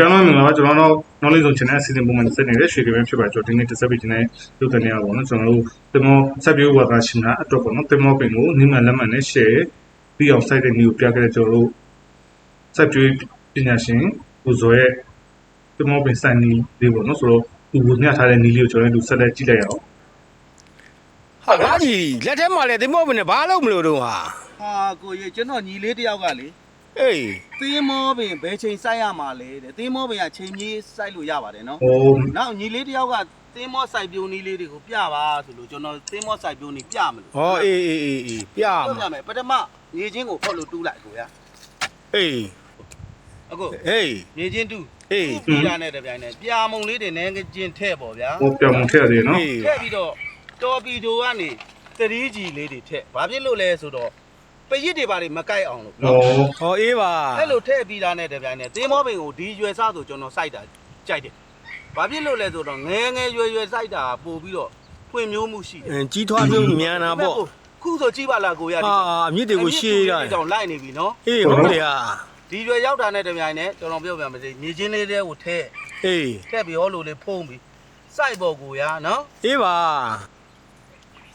ပြန်တော့မင်္ဂလာပါကျွန်တော်တို့ knowledge zone channel အစီအစဉ်ပုံမှန်ဆက်နေတဲ့ရွှေကပန်းဖြစ်ပါကျွန်တော်ဒီနေ့တစ်ဆက်ပြီးဒီနေ့ရုပ်သံရပါဘောနော်ကျွန်တော်တို့တင်မောဆက်ပြီးဝါသရှင်နာအတွက်ပေါ့နော်တင်မောပင်ကိုနိမလက်မှတ်နဲ့ share ပြီးအောင် site တဲ့ new ပြခဲ့တဲ့ကျွန်တော်တို့ဆက်ပြီးပညာရှင်ကိုဇော်ရဲ့တင်မောပင်စံနီလေးပေါ့နော်ဆိုတော့သူကိုညှထားတဲ့နီးလေးကိုကျွန်တော်တို့ဆက်လက်ကြည့်လိုက်ရအောင်ဟာငါကြီးလက်ထဲမှာလည်းသင်္ဘောပင်နဲ့ဘာလို့မလို့တော့ဟာဟာကိုကြီးကျွန်တော်ညီလေးတယောက်ကလေ အေးသင်းမောပင်ဘယ်ချိန်စိုက်ရမှာလဲတဲ့သင်းမောပင်ကချိန်ကြီးစိုက်လို့ရပါတယ်နော်ဟိုနောက်ညီလေးတယောက်ကသင်းမောစိုက်ပြိုးနီးလေးတွေကိုပြပါဆိုလို့ကျွန်တော်သင်းမောစိုက်ပြိုးနီးပြမလို့ဟောအေးအေးအေးအေးပြပြမှာမယ်ပထမညီချင်းကိုဖောက်လို့တူးလိုက်ကိုရအေးအခုအေးညီချင်းတူးအေးပြီးတာနဲ့တပြိုင်နက်ပြာမုံလေးတွေနဲ့ချင်းထည့်ပေါ့ဗျာဟိုပြောင်းမှုထည့်ရတယ်နော်အေးထည့်ပြီးတော့တော်ပီတိုကနေသတိကြီးလေးတွေထည့်ဘာဖြစ်လို့လဲဆိုတော့ ပရစ်တွေပါတွေမကိုက်အောင်လို့ဟောနော်ဟောအေးပါအဲ့လိုထည့်ပြီးတာနဲ့တပြိုင်နက်သင်းမောပင်ကိုဒီရွယ်စားဆိုကျွန်တော်စိုက်တာကြိုက်တယ်ဘာဖြစ်လို့လဲဆိုတော့ငယ်ငယ်ရွယ်ရွယ်စိုက်တာပို့ပြီးတော့ဖွင့်မျိုးမှုရှိတယ်အင်းကြီးထွားမျိုးမြန်တာပေါ့ခုဆိုကြည့်ပါလားကိုရဟာအမြစ်တွေကိုရှေးရတယ်တောင်လိုက်နေပြီနော်အေးဟုတ်တယ်ဟာဒီရွယ်ရောက်တာနဲ့တပြိုင်နက်ကျွန်တော်ပြောပြမစေညီချင်းလေးတွေကိုထည့်အေးထည့်ပြီးဟောလိုလေးဖုံးပြီးစိုက်ပေါ်ကိုရနော်အေးပါ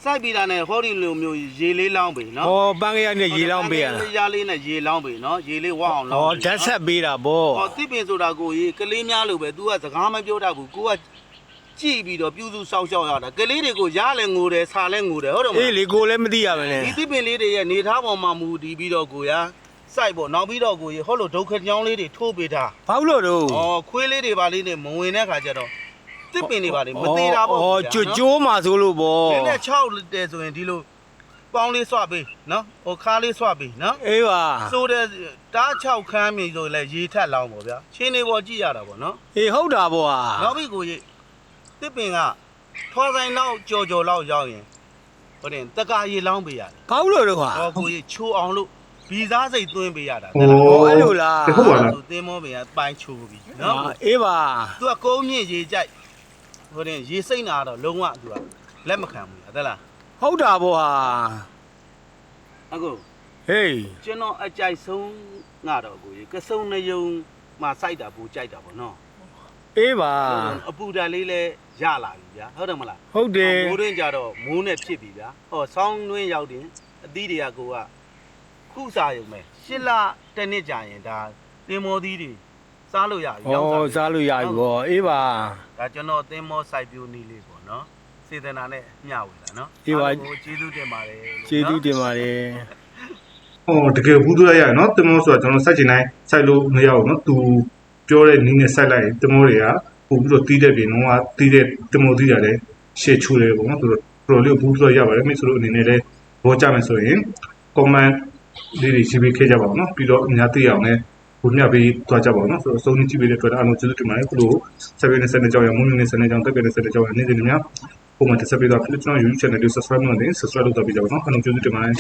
စိုက်ပြီးတာနဲ့ဟောဒီလိုမျိုးရေလေးလောင်းပြီနော်ဟောပန်းကရနဲ့ရေလောင်းပေးရတာရေလေးနဲ့ရေလောင်းပြီနော်ရေလေးဝအောင်လောဟောင်းပြီဓာတ်ဆက်ပေးတာပေါ့ဟောတစ်ပင်ဆိုတာကိုကြီးကလေးများလို့ပဲ तू ကစကားမပြောတတ်ဘူးကိုကကြည့်ပြီးတော့ပြုစုစောင့်ရှောက်ရတာကလေးတွေကိုရလဲငိုတယ်ဆာလဲငိုတယ်ဟုတ်တယ်မအေးလားလေကိုလည်းမသိရမနဲ့ဒီတစ်ပင်လေးတွေရဲ့နေသားပေါ်မှာမူတည်ပြီးတော့ကိုရစိုက်ပေါ့နောက်ပြီးတော့ကိုကြီးဟောလို့ဒုက္ခကြောင်းလေးတွေထိုးပေးတာဘာလို့တော့ဩခွေးလေးတွေပါလေးနဲ့မဝင်တဲ့ခါကျတော့ တစ်ပင်တွေပါလေးမသေးတာပေါ့ဟောကြွကြိုးမှာဆိုလို့ပေါ့နည်းနည်း6တယ်ဆိုရင်ဒီလိုပေါင်းလေးဆွပေးနော်ဟိုခါလေးဆွပေးနော်အေးပါဆိုတဲ့တား6ခန်းမြေဆိုရင်လည်းရေထက်လောင်းပေါ့ဗျာချင်းနေပေါ်ကြည့်ရတာပေါ့နော်အေးဟုတ်တာပေါ့ဟာနောက်ပြီးကိုကြီးတစ်ပင်ကထွားဆိုင်လောက်ကြော်ကြော်လောက်ရောက်ရင်ဟိုတင်တက္ကရေလောင်းပေးရတယ်ဘာလို့တော့ဟာ။ဟောကိုကြီးချိုးအောင်လို့ဗီဇာစိတ်သွင်းပေးရတာဟိုဟောအဲ့လိုလားဟုတ်ပါလားသူသင်းမောပင်ကပိုင်းချိုးပြီနော်ဟာအေးပါ။ तू ကကုန်းမြင့်ရေကြိုက် ဟိုတင်ရေစိမ့်တာတော့လုံးဝ तू ကလက်မခံဘူးဟုတ်သလားဟုတ်တာပေါ့ဟာ။အခုဟေးကျွန်တော်အကြိုက်ဆုံးငါတော့ကိုကြီးကစုံနှယုံမှာစိုက်တာပူကြိုက်တာပေါ့နော်အေးပါ။အပူဓာတ်လေးလည်းရလာပြီဗျာဟုတ်တယ်မလားဟုတ်တယ်မိုးတွင်းကြတော့မိုးနဲ့ဖြစ်ပြီဗျာဟောဆောင်းတွင်းရောက်တင်အသီးတွေကကိုကခုစားရုံပဲရှစ်လတစ်နှစ်ကြာရင်ဒါသင်္မောသီးတွေ စားလို့ရပြီဟောစားလို့ရပြီပေါ့အေးပါဒါကျွန်တော်သင်္မောစိုက်ပျိုးနည်းလေးပေါ့နော်စေတနာနဲ့မျှဝေတာနော်ဒီပါအားလုံးကိုကျေးဇူးတင်ပါတယ်လို့ကျေးဇူးနော်တင်ပါတယ်ဟောတကယ်ဘူးသွရရနော်တင်မောဆိုတာကျွန်တော်စိုက်ချင်တိုင်းစိုက်လို့မရဘူးနော်သူပြောတဲ့နည်းနဲ့စိုက်လိုက်ရင်တင်မောတွေကပို့ပြီးတော့တီးတဲ့ပြင်တော့တီးတဲ့တင်မောတီးရတယ်ရှေ့ချူတယ်ပေါ့နော်သူတို့တော်လေးဘူးသွရရပါတယ်မိတ်ဆွေတို့အနေနဲ့လည်းဘောကြမယ်ဆိုရင် comment လေးတွေရှိပေးခဲ့ကြပါဦးနော်ပြီးတော့အများသိအောင်လည်း ဘုညပေးသွားကြပါဦးနော်ဆိုတော့စုံကြည့်ပေးတဲ့အတွက်အားလုံးကျေးဇူးတင်ပါတယ်ခုလို7နဲ့7ကြောင်းရမုန်းနဲ့7ကြောင်းတက်တဲ့7ကြောင်းရနေ့စဉ်များပုံမှန်တက်ဆက်ပေးတော့ဖြစ်ကျွန်တော် YouTube channel ကို subscribe လုပ်နေ subscribe လုပ်တော့ပြကြပါဦးနော်အားလုံးကျေးဇူးတင်ပါတယ်